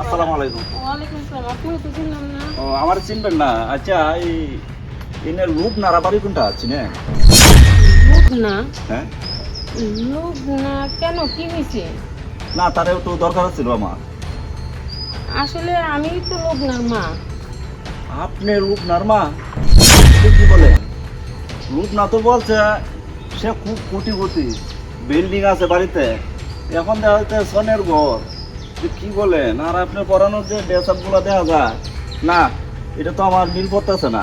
আসসালামু আলাইকুম। ও আমার চিনবেন না। আচ্ছা এই এনের রূপ নাড়া বাড়ি কোনটা আছে না? লোক না। হ্যাঁ? লোক না কেন? কি হয়েছে না তার একটু দরকার ছিল আমার আসলে আমি তো না মা। আপনি রূপ নারমা কি বলে রূপ না তো বলছে সে খুব কোটি কোটি বিল্ডিং আছে বাড়িতে। এখন দেখা যাচ্ছে সনের ঘর। কি বলেন আর আপনার পড়ানোর যে ড্রেসআপগুলো দেখা যায় না এটা তো আমার মিল পড়তেছে না।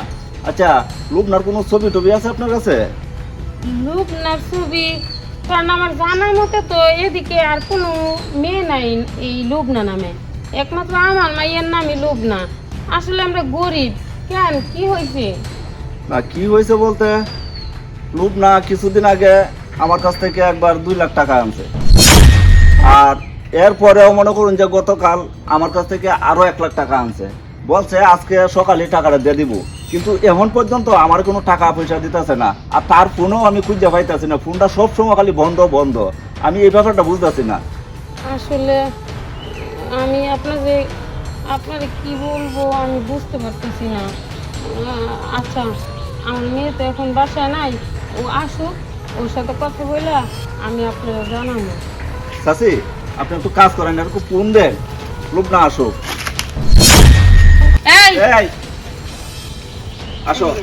আচ্ছা রূপনার কোনো ছবি টবি আছে আপনার কাছে? লোক না ছবি কারণ আমার জানার মতে তো এদিকে আর কোনো মেয়ে নাই এই লোবনা নামে। একমাত্র আমার মাইয়ের নামই লোবনা। আসলে আমরা গরিব কেন? কি হয়েছে? না কি হয়েছে বলতে? রূপনা কিছুদিন আগে আমার কাছ থেকে একবার দুই লাখ টাকা আনছে। আর এরপরেও মনে করুন যে গতকাল আমার কাছ থেকে আরও এক লাখ টাকা আনছে। বলছে আজকে সকালে টাকাটা দিয়ে দিব। কিন্তু এখন পর্যন্ত আমার কোনো টাকা পয়সা দিতেছে না। আর তার ফোনও আমি খুঁজে পাইতেছি না। ফোনটা সব সময় খালি বন্ধ বন্ধ। আমি এই ব্যাপারটা বুঝতেছি না। আসলে আমি আপনাকে আপনার কি বলব আমি বুঝতে পারতেছি না। আচ্ছা আমার মেয়ে তো এখন বাসায় নাই। ও আসুক ওর সাথে কথা বলে আমি আপনাকে জানাব। চাষি আপনি একটু কাজ করেন একটু ফোন দেন। আসুক। এই! এই! আসো।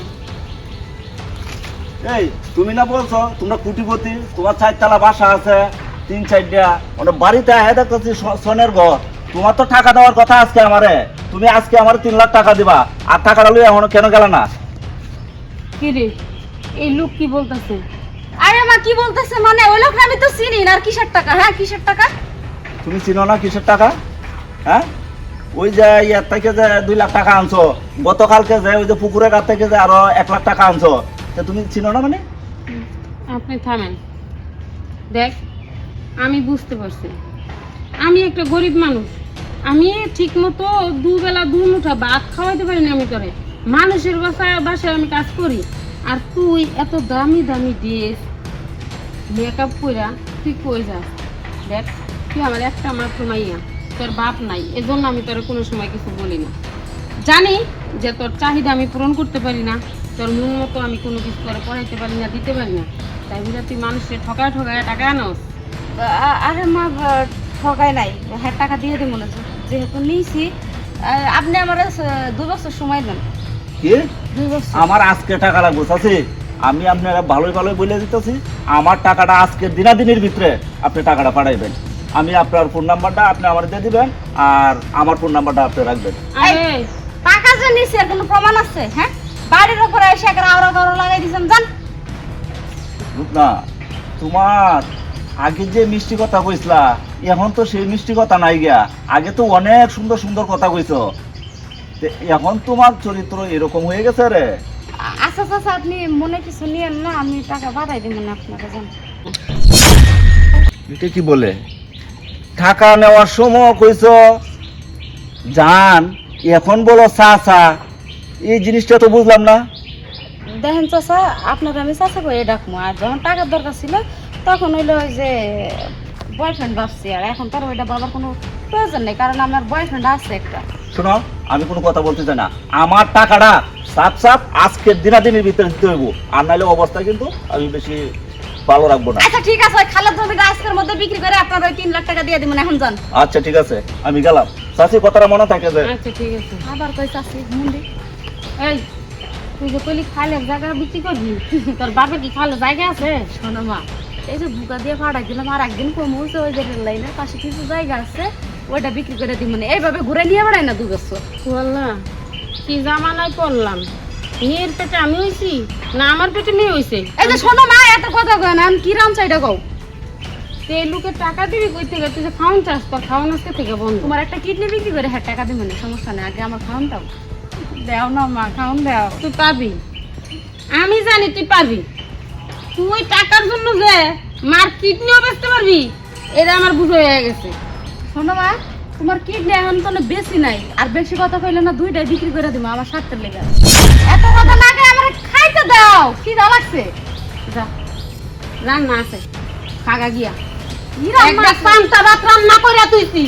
এই তুমি না বলছো তোমরা কুটিপতি তোমার চারতলা বাসা আছে তিন চারটা। মানে বাড়িতে দেখতেছি স- সনের ঘর। তোমার তো টাকা দেওয়ার কথা আজকে আমারে। তুমি আজকে আমার তিন লাখ টাকা দিবা। আর টাকাটা লই এখনও কেন গেল না? কি রে? এই লোক কি বলতেছে? আরে মা কি বলতেছে মানে? ওই লোক আমি তো চিনি না। আর কিসের টাকা? হ্যাঁ কিসের টাকা? তুমি চিনো না কিসের টাকা? হ্যাঁ? ওই যে ইয়ার থেকে যে দুই লাখ টাকা আনছো, গতকালকে যে ওই যে পুকুরের কাছ থেকে যে আরও এক লাখ টাকা আনছো, তা তুমি চিনো না মানে? আপনি থামেন। দেখ, আমি বুঝতে পারছি। আমি একটা গরিব মানুষ। আমি ঠিক মতো দুবেলা দু মুঠা ভাত খাওয়াইতে পারি না আমি করে মানুষের বাসায় বাসায় আমি কাজ করি। আর তুই এত দামি দামি ড্রেস মেকআপ কইরা তুই কই যাস? দেখ। তুই আমার একটা মাত্র মাইয়া তোর বাপ নাই এজন্য আমি তোর কোনো সময় কিছু বলি না। জানি যে তোর চাহিদা আমি পূরণ করতে পারি না তোর মন মতো আমি কোনো কিছু করে পড়াইতে পারি না দিতে পারি না। তাই বুঝা তুই মানুষের ঠকায় ঠকায় টাকা আনোস। আ- আরে মা ঠকায় নাই হ্যাঁ টাকা দিয়ে দিই মনে হচ্ছে। যেহেতু নিয়েছি আপনি আমার দু বছর সময় দেন। কি? দুই বছর। আমার আজকে টাকা লাগবে চাচি। আমি আপনারা ভালোই ভালোই বলে দিতেছি। আমার টাকাটা আজকে দিনাদিনের ভিতরে আপনি টাকাটা পাঠাইবেন। আমি আপনার ফোন নাম্বারটা আপনি আমার দিয়ে দিবেন আর আমার ফোন নাম্বারটা আপনি রাখবেন। টাকা যে কোনো প্রমাণ আছে হ্যাঁ? বাড়ির উপরে এসে একটা লাগাই দিয়েছেন জান। না তোমার আগে যে মিষ্টি কথা কইসলা এখন তো সেই মিষ্টি কথা নাই গিয়া। আগে তো অনেক সুন্দর সুন্দর কথা কইছো। এখন তোমার চরিত্র এরকম হয়ে গেছে রে। আচ্ছা আচ্ছা আপনি মনে কিছু নিয়েন না আমি টাকা পাঠাই দিব না আপনাকে জান। এটা কি বলে? টাকা নেওয়ার সময় কইছো জান এখন বলো চা চা এই জিনিসটা তো বুঝলাম না। দেখেন চাচা আপনার আমি চাচা করে ডাকবো আর যখন টাকার দরকার ছিল তখন হইল ওই যে বয়ফ্রেন্ড ভাবছি আর এখন তার ওইটা বাবার কোনো প্রয়োজন নেই কারণ আমার বয়ফ্রেন্ড আছে একটা। শোনো আমি কোনো কথা বলতে চাই না। আমার টাকাটা সাপ সাপ আজকের দিনাদিনের ভিতরে দিতে হইব আর নাহলে অবস্থা কিন্তু আমি বেশি ভালো রাখব না। আচ্ছা ঠিক আছে খালার জমিটা আজকের মধ্যে বিক্রি করে আপনার ওই তিন লাখ টাকা দিয়ে দিবেন এখন যান। আচ্ছা ঠিক আছে আমি গেলাম। চাষি কথাটা মনে থাকে যে আচ্ছা ঠিক আছে। আবার কই চাষি মুন্ডি এই তুই যে কইলি খালের জায়গা বিক্রি করবি তোর বাপের কি খালের জায়গা আছে? শোনো মা এই যে বুকা দিয়ে ফাটাই দিলাম আর একদিন কমছে ওই যে রেল লাইনের পাশে কিছু জায়গা আছে ওইটা বিক্রি করে দিব মানে এইভাবে ঘুরে নিয়ে বেড়াই না দু বছর। বললা কি জামানায় পড়লাম? মেয়ের পেটে আমি হইছি না আমার পেটে মেয়ে হইছে? এই যে শোনো মা এত কথা কয় না আমি কি রাম চাইটা কও। এই লোকের টাকা দিবি কই থেকে? তুই যে খাওয়ান চাস তোর খাওয়ান আজকে থেকে বন্ধ। তোমার একটা কিডনি বিক্রি করে হ্যাঁ টাকা দিব না সমস্যা নেই আগে আমার খাওয়ান দাও। দেও না মা খাওয়ান দাও। তুই পাবি। আমি জানি তুই পারবি তুই টাকার জন্য যে মার কিডনিও বেচতে পারবি এটা আমার বুঝে হয়ে গেছে। শোনো মা তোমার কিডনি এখন তো বেশি নাই। আর বেশি কথা কইলে না দুইটাই বিক্রি করে দিব আমার স্বার্থের লেগে। এত কথা না কে আমার খাইতে দাও কি দাও লাগছে। যা রান্না আছে খাগা গিয়া। কি একটা? পান্তা ভাত রান্না করে তুইছি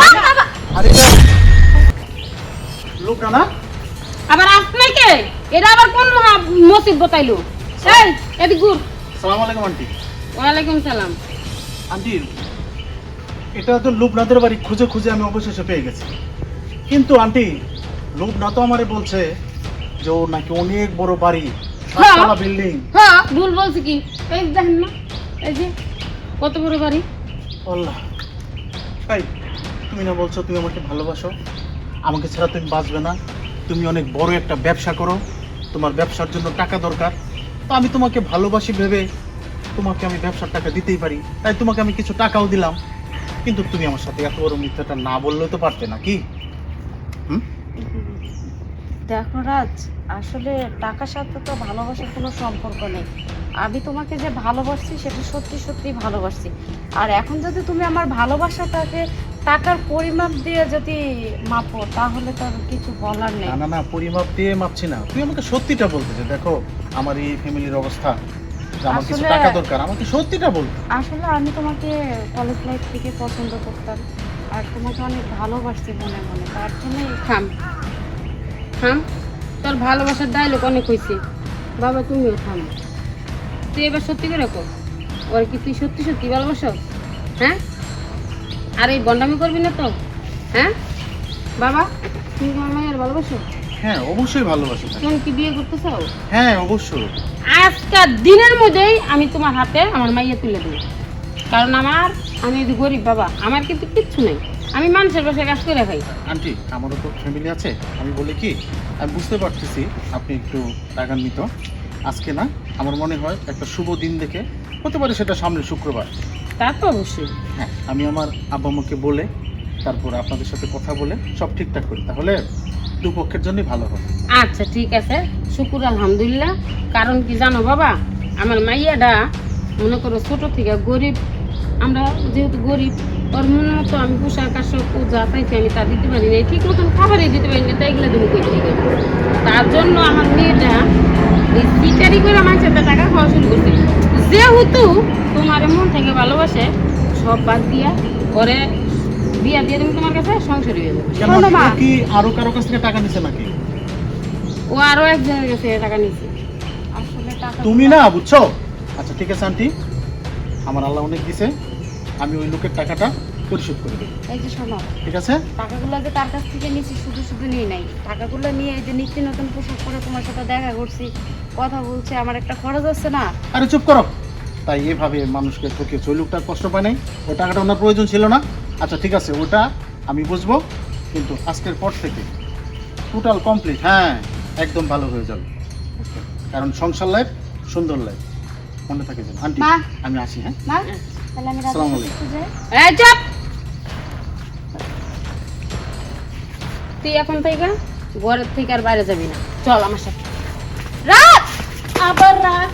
পান্তা আরে লোক না না? আবার আপনাকে এটা আবার কোন মহা মসজিদ বতাইলো? এই এদিক ঘুর। সালাম আলাইকুম আন্টি। ওয়ালাইকুম সালাম। আন্টি এটা তো লোকনাথের বাড়ি খুঁজে খুঁজে আমি অবশেষে পেয়ে গেছি। কিন্তু আন্টি লোকনাথ তো আমারে বলছে যে ওর নাকি অনেক বড় বাড়ি হ্যাঁ। বিল্ডিং হ্যাঁ ভুল বলছি কি? এই দেখেন না এই যে কত বড় বাড়ি। আল্লাহ তাই তুমি না বলছো তুমি আমাকে ভালোবাসো। আমাকে ছাড়া তুমি বাঁচবে না। তুমি অনেক বড় একটা ব্যবসা করো। তোমার ব্যবসার জন্য টাকা দরকার। তো আমি তোমাকে ভালোবাসি ভেবে তোমাকে আমি ব্যবসার টাকা দিতেই পারি। তাই তোমাকে আমি কিছু টাকাও দিলাম। কিন্তু তুমি আমার সাথে এত বড় মিথ্যাটা না বললেও তো পারতে নাকি হুম? দেখো রাজ আসলে টাকার সাথে তো ভালোবাসার কোনো সম্পর্ক নেই। আমি তোমাকে যে ভালোবাসছি সেটা সত্যি সত্যি ভালোবাসছি। আর এখন যদি তুমি আমার ভালোবাসাটাকে টাকার পরিমাপ দিয়ে যদি মাপো তাহলে তো কিছু বলার নেই। না না না পরিমাপ দিয়ে মাপছি না। তুই আমাকে সত্যিটা বলতে দেখো আমার এই ফ্যামিলির অবস্থা। যে আমার কিছু আসলে- টাকা দরকার আমাকে সত্যিটা বলতে আসলে আমি তোমাকে কলেজ লাইফ থেকে পছন্দ করতাম আর তোমাকে অনেক ভালোবাসছি মনে মনে তার জন্যই থাম। থাম। তোর ভালোবাসার ডায়লগ অনেক হয়েছে বাবা তুমিও থাম। তুই এবার সত্যি করে কর ওর কি তুই সত্যি সত্যি ভালোবাসো? হ্যাঁ? আর এই বন্ডামি করবি না তো? হ্যাঁ? বাবা তুমি তোমার মায়ের ভালোবাসো? হ্যাঁ অবশ্যই ভালোবাসি তাকে। তুমি কি বিয়ে করতে চাও হ্যাঁ অবশ্যই। আজকাল দিনের মধ্যেই আমি তোমার হাতে আমার মাইয়া তুলে দেবো। কারণ আমার আমি যদি গরিব বাবা আমার কিন্তু কিচ্ছু নেই। আমি মানুষের বাসায় কাজ করে খাই। আন্টি আমারও তো ফ্যামিলি আছে। আমি বলি কি আমি বুঝতে পারতেছি আপনি একটু টাকান্বিত আজকে না আমার মনে হয় একটা শুভ দিন দেখে হতে পারে সেটা সামনে শুক্রবার। তা তো অবশ্যই। হ্যাঁ আমি আমার আব্বা আম্মাকে বলে তারপর আপনাদের সাথে কথা বলে সব ঠিকঠাক করি। তাহলে দুপক্ষের জন্যই ভালো হবে। আচ্ছা ঠিক আছে। শুকুর, আলহামদুলিল্লাহ। কারণ কি জানো বাবা, আমার মাইয়াটা মনে করো ছোট থেকে গরিব, আমরা যেহেতু গরিব, ওর মনে মতো আমি পোশাক আশাক যা আমি তা দিতে পারি না ঠিক মতন খাবারই দিতে পারি না তাই এগুলো তুমি কই থেকে তার জন্য আমার মেয়েটা সিটারি করে মানুষের হাতে টাকা খাওয়া শুরু করছে। যেহেতু তোমার মন থেকে ভালোবাসে, সব বাদ দিয়া ওরে বিয়া দিয়ে তুমি তোমার কাছে সংসার হয়ে যাবে। কেন? শোনো মা। কি আরও কারও কাছ থেকে টাকা নিছে নাকি? ও আরও একজনের কাছে টাকা নিচ্ছে আসলে টাকা তুমি না। বুঝছ? আচ্ছা ঠিক আছে আন্টি। আমার আল্লাহ অনেক দিছে। আমি ওই লোকের টাকাটা পরিশোধ করে দেবো। এই যে শোনো ঠিক আছে? টাকাগুলো যে তার কাছ থেকে নিয়েছি শুধু শুধু নিয়ে নাই। টাকাগুলো নিয়ে এই যে নিত্য নতুন পোশাক পরে তোমার সাথে দেখা করছি কথা বলছে আমার একটা খরচ আছে না। আরে চুপ করো। তাই এভাবে মানুষকে ঠকে ওই লোকটার কষ্ট পায় নাই। ওই টাকাটা ওনার প্রয়োজন ছিল না। আচ্ছা ঠিক আছে ওটা আমি বুঝব কিন্তু আজকের পর থেকে টোটাল কমপ্লিট হ্যাঁ একদম ভালো হয়ে যাবে। কারণ সংসার লাইফ সুন্দর লাইফ মনে থাকে যেন। আন্টি আমি আসি হ্যাঁ? আসসালামু আলাইকুম। তুই এখন থেকে ঘরের থেকে আর বাইরে যাবি না। চল আমার সাথে। রাত! আবার রাত!